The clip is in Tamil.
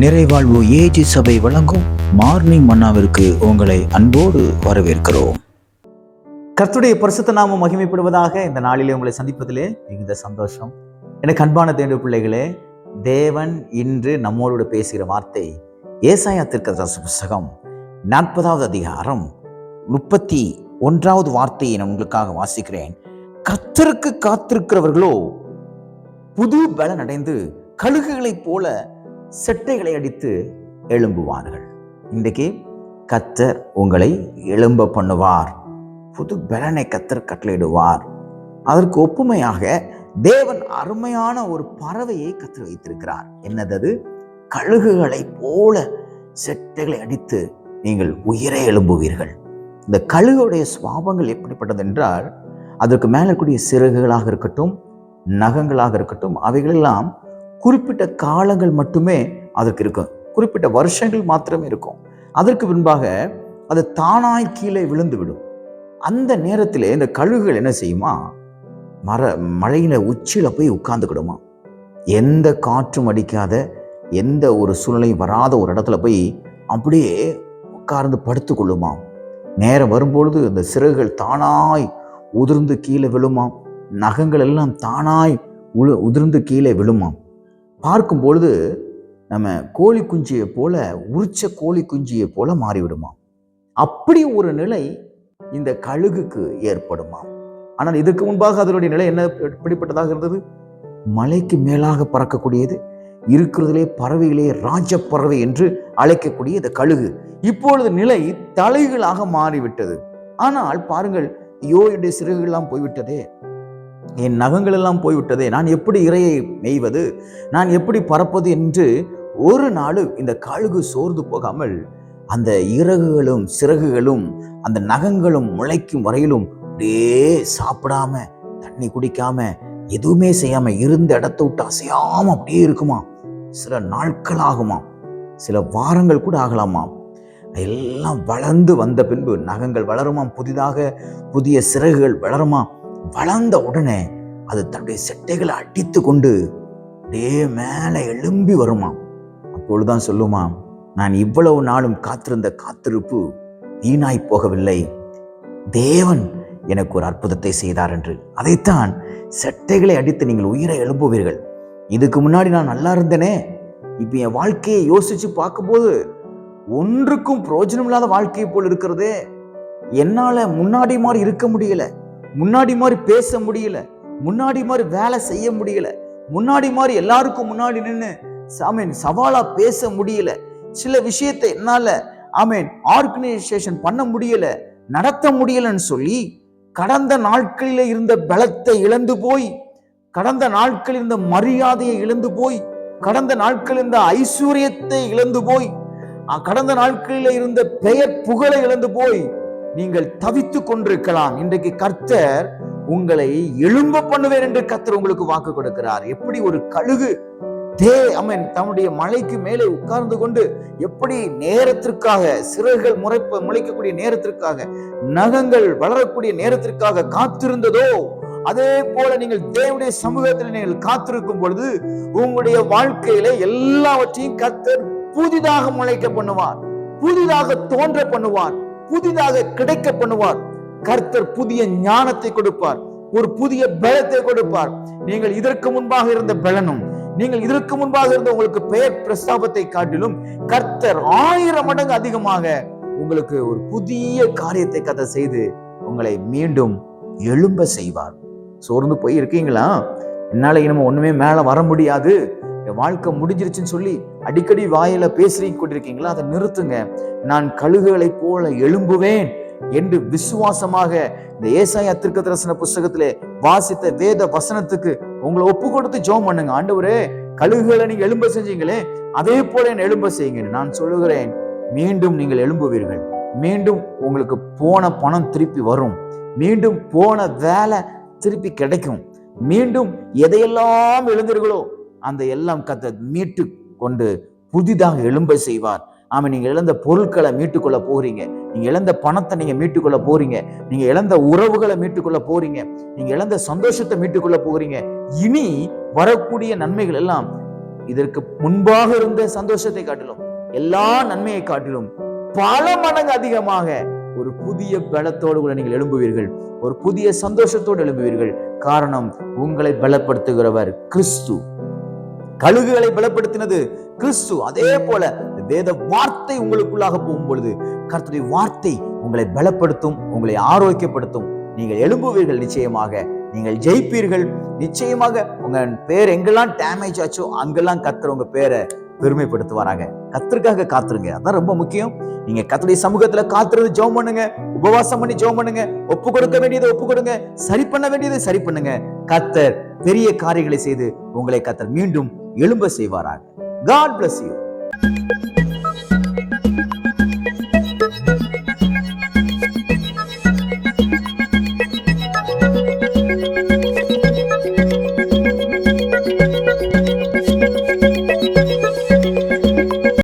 நிறைவாழ்வு ஏஜி சபை வழங்கும் மார்னிங் மன்னாவிற்கு உங்களை அன்போடு வரவேற்கிறோம். கர்த்துடைய பரிசுத்த நாமம் மகிமைப்படுவதாக இந்த நாளிலே உங்களை சந்திப்பதிலே மிகுந்த சந்தோஷம். எனக்கு அன்பான தேடு பிள்ளைகளே தேவன் இன்று நம்மோடு பேசுகிற வார்த்தை ஏசாயா திருக்கதர்ச புஸ்தகம் நாற்பதாவது அதிகாரம் முப்பத்தி ஒன்றாவது வார்த்தையை நான் உங்களுக்காக வாசிக்கிறேன். கத்தருக்கு காத்திருக்கிறவர்களோ புது பலன் அடைந்து கழுகுகளைப் போல செட்டைகளை அடித்து எழும்புவார்கள். இன்றைக்கு கத்தர் உங்களை எழும்ப பண்ணுவார். புது பலனை கத்தர் கட்டளையிடுவார். அதற்கு ஒப்புமையாக தேவன் அருமையான ஒரு பறவையை கத்து வைத்திருக்கிறார். என்னது கழுகுகளை போல செட்டைகளை அடித்து நீங்கள் உயிரை எழும்புவீர்கள். இந்த கழுகுடைய சுவாபங்கள் எப்படிப்பட்டது என்றால் அதற்கு மேலே கூடிய சிறகுகளாக இருக்கட்டும் நகங்களாக இருக்கட்டும் அவைகளெல்லாம் குறிப்பிட்ட காலங்கள் மட்டுமே அதற்கு இருக்கும். குறிப்பிட்ட வருஷங்கள் மாத்திரமே இருக்கும். அதற்கு பின்பாக அது தானாய் கீழே விழுந்து விடும் அந்த நேரத்தில் இந்த கழுகுகள் என்ன செய்யுமா? மர மழையில உச்சியில் போய் உட்கார்ந்துக்கிடுமா எந்த காற்றும் அடிக்காத எந்த ஒரு சூழ்நிலையும் வராத ஒரு இடத்துல போய் அப்படியே உட்கார்ந்து படுத்துக்கொள்ளுமாம் நேரம் வரும்பொழுது அந்த சிறகுகள் தானாய் உதிர்ந்து கீழே விழுமாம் நகங்கள் எல்லாம் தானாய் உழு உதிர்ந்து கீழே விழுமாம் பார்க்கும் பொழுது நம்ம கோழி குஞ்சியை போல உரிச்ச கோழி குஞ்சியை போல மாறிவிடுமாம் அப்படி ஒரு நிலை இந்த கழுகுக்கு ஏற்படுமாம் ஆனால் இதற்கு முன்பாக அதனுடைய நிலை என்ன எப்படிப்பட்டதாக இருந்தது? மலைக்கு மேலாக பறக்கக்கூடியது இருக்கிறதுலே பறவைகளே ராஜ பறவை என்று அழைக்கக்கூடிய இந்த கழுகு. இப்பொழுது நிலை தலைகளாக மாறிவிட்டது. ஆனால் பாருங்கள் ஐயோ என்னுடைய சிறகுகள்லாம் போய்விட்டதே. என் நகங்கள் எல்லாம் போய்விட்டதே. நான் எப்படி இரையை மேய்வது? நான் எப்படி பறப்பது என்று ஒரு நாள் இந்த கழுகு சோர்ந்து போகாமல் அந்த இறகுகளும் சிறகுகளும் அந்த நகங்களும் முளைக்கும் வரையிலும் அப்படியே சாப்பிடாம தண்ணி குடிக்காம எதுவுமே செய்யாம இருந்த இடத்த விட்டு அசையாம அப்படியே இருக்குமா? சில நாட்கள் ஆகுமா சில வாரங்கள் கூட ஆகலாமா? எல்லாம் வளர்ந்து வந்த பின்பு நகங்கள் வளருமாம் புதிதாக புதிய சிறகுகள் வளருமா? வளர்ந்த உடனே அது தன்னுடைய செட்டைகளை அடித்து கொண்டு அப்படியே மேலே எழும்பி வருமாம் அப்பொழுதுதான் சொல்லுமாம் நான் இவ்வளவு நாளும் காத்திருந்த காத்திருப்பு வீணாய் போகவில்லை. தேவன் எனக்கு ஒரு அற்புதத்தை செய்தார் என்று. அதைத்தான் செட்டைகளை அடித்து நீங்கள் உயிரை எழுப்புவீர்கள் இதுக்கு முன்னாடி நான் நல்லா இருந்தேனே. இப்போ என் வாழ்க்கையை யோசிச்சு பார்க்கும்போது ஒன்றுக்கும் பிரயோஜனம் இல்லாத வாழ்க்கையை போல் இருக்கிறதே. என்னால் முன்னாடி மாதிரி இருக்க முடியலை. முன்னாடி மாதிரி பேச முடியல. முன்னாடி மாதிரி வேலை செய்ய முடியல. முன்னாடி மாதிரி எல்லாருக்கும் முன்னாடி நின்று ஆமீன் சவாலா பேச முடியல. சில விஷயத்தை என்னால ஆமீன் ஆர்கனைசேஷன் பண்ண முடியல நடத்த முடியலன்னு சொல்லி கடந்த நாட்களில் இருந்த பலத்தை இழந்து போய் கடந்த நாட்களில் இருந்த மரியாதையை இழந்து போய் கடந்த நாட்களில் இருந்த ஐஸ்வர்யத்தை இழந்து போய் கடந்த நாட்களில் இருந்த பெயர் புகழை இழந்து போய் நீங்கள் தவித்துக் கொண்டிருக்கலாம். இன்றைக்கு கர்த்தர் உங்களை எழும்ப பண்ணுவேன் என்று கர்த்தர் உங்களுக்கு வாக்கு கொடுக்கிறார். எப்படி ஒரு கழுகு தே அமன் தன்னுடைய மலைக்கு மேலே உட்கார்ந்து கொண்டு எப்படி நேரத்திற்காக சிறகுகள் முறைப்ப முளைக்கக்கூடிய நேரத்திற்காக நகங்கள் வளரக்கூடிய நேரத்திற்காக காத்திருந்ததோ அதே போல நீங்கள் தேவனுடைய சமூகத்தில் நீங்கள் காத்திருக்கும் பொழுது உங்களுடைய வாழ்க்கையில எல்லாவற்றையும் கர்த்தர் புதிதாக முளைக்க பண்ணுவார். புதிதாக தோன்ற பண்ணுவார். புதிதாக கிடைக்க பண்ணுவார் கர்த்தர் புதிய ஞானத்தை கொடுப்பார். ஒரு புதிய பலத்தை கொடுப்பார். நீங்கள் இதற்கு முன்பாக இருந்த பலனும் நீங்கள் இதற்கு முன்பாக இருந்த உங்களுக்கு பெயர் பிரஸ்தாபத்தை காட்டிலும் கர்த்தர் ஆயிரம் மடங்கு அதிகமாக உங்களுக்கு ஒரு புதிய காரியத்தை கதை செய்து உங்களை மீண்டும் எழும்ப செய்வார். சோர்ந்து போய் இருக்கீங்களா என்னால இனிமே ஒண்ணுமே மேல வர முடியாது. என் வாழ்க்கை முடிஞ்சிருச்சுன்னு சொல்லி அடிக்கடி வாயில பேசுறீங்க கொண்டிருக்கீங்களா? அதை நிறுத்துங்க. நான் கழுகுகளைப் போல எழும்புவேன் என்று விசுவாசமாக இந்த ஏசாயா திருக்கதரசன புஸ்தகத்திலே வாசித்த வேத வசனத்துக்கு உங்களை ஒப்பு கொடுத்து ஜோம் பண்ணுங்க. ஆண்டவரே கழுகுகளை நீங்க எழும்ப செஞ்சீங்களே அதே போல என்ன எழும்ப செய்யுங்க நான் சொல்லுகிறேன். மீண்டும் நீங்கள் எழும்புவீர்கள். மீண்டும் உங்களுக்கு போன பணம் திருப்பி வரும். மீண்டும் போன வேலை திருப்பி கிடைக்கும். மீண்டும் எதையெல்லாம் எழுந்தீர்களோ அந்த எல்லாம் கத்த மீட்டு கொண்டு புதிதாக எழும்ப செய்வார். ஆமாம் நீங்க இழந்த பொருட்களை மீட்டுக்கொள்ள போறீங்க. நீங்க இழந்த பணத்தை நீங்க மீட்டுக்கொள்ள போறீங்க. நீங்க இழந்த உறவுகளை மீட்டுக்கொள்ள போறீங்க. நீங்க இழந்த சந்தோஷத்தை மீட்டுக்கொள்ள போறீங்க. இனி வரக்கூடிய நன்மைகள் எல்லாம் இதற்கு முன்பாக இருந்த சந்தோஷத்தை காட்டிலும் எல்லா நன்மையை காட்டிலும் பல மடங்கு அதிகமாக ஒரு புதிய பலத்தோடு கூட நீங்கள் எழும்புவீர்கள். ஒரு புதிய சந்தோஷத்தோடு எழும்புவீர்கள். காரணம் உங்களை பலப்படுத்துகிறவர் கிறிஸ்து. கழுகுகளை பலப்படுத்தினது. கிறிஸ்து அதே போல வேத வார்த்தை உங்களுக்குள்ளாக போகும் பொழுது கர்த்தருடைய வார்த்தை உங்களை பலப்படுத்தும் உங்களை ஆரோக்கியப்படுத்தும். நீங்கள் எழும்புவீர்கள் நிச்சயமாக. நீங்கள் ஜெயிப்பீர்கள். நிச்சயமாக உங்க பேர் எங்கெல்லாம் டேமேஜ் ஆச்சோ அங்கெல்லாம் கத்துற உங்க பேரை பெருமைப்படுத்துவாராங்க கத்தருக்காக காத்துருங்க. அதான் ரொம்ப முக்கியம். நீங்க கத்துடைய சமூகத்துல காத்துறது ஜெபம் பண்ணுங்க. உபவாசம் பண்ணி ஜெபம் பண்ணுங்க. ஒப்பு கொடுக்க வேண்டியதை ஒப்பு கொடுங்க. சரி பண்ண வேண்டியதை சரி பண்ணுங்க. கத்தர் பெரிய காரியங்களை செய்து உங்களை கத்தர் மீண்டும் எழும்ப செய்வாராக. God bless you